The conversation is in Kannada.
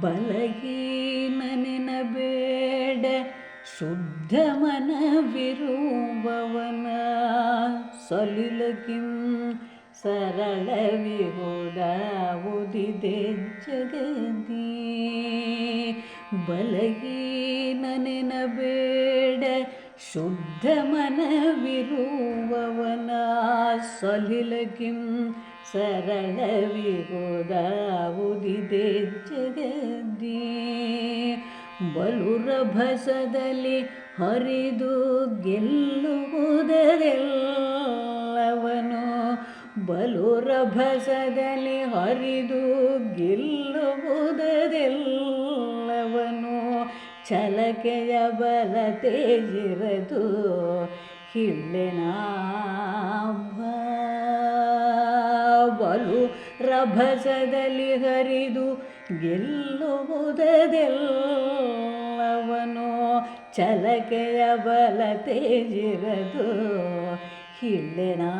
ಬಲಹೀನ ನೆನಬೇಡ ಶುದ್ಧ ಮನವಿರುವವನ. ಸಲಿಲಗಿಂ ಸರಳ ವಿಹುದಾವುದಿದೆ ಜಗದಿ. ಬಲಹೀನ ನೆನಬೇಡ ಶುದ್ಧ ಮನವಿರುವವನ. ಸಲಿಲಗಿಂ ಸರಳ ವಿಹುದಾವುದಿದೆ ಜಗದಿ ಬಲುರಭಸದಲ್ಲಿ ಹರಿದು ಗೆಲ್ಲುವುದರೆಲ್ಲವನು ಬಲುರಭಸದಲ್ಲಿ ಹರಿದು ಗೆಲ್ಲುವುದರೆಲ್ಲವನು ಛಲಕೆಯ ಬಲ ತೇಜಿರದು ಹಿಳ್ಳೆನಾಭ ಸೋಲು ರಭಸದಲ್ಲಿ ಹರಿದು ಗೆಲ್ಲುವುದೆಲ್ಲವನು ಚಲಕೆಯ ಬಲ ತೇಜಿರದು. ಹಿಳ್ಳೆನಾ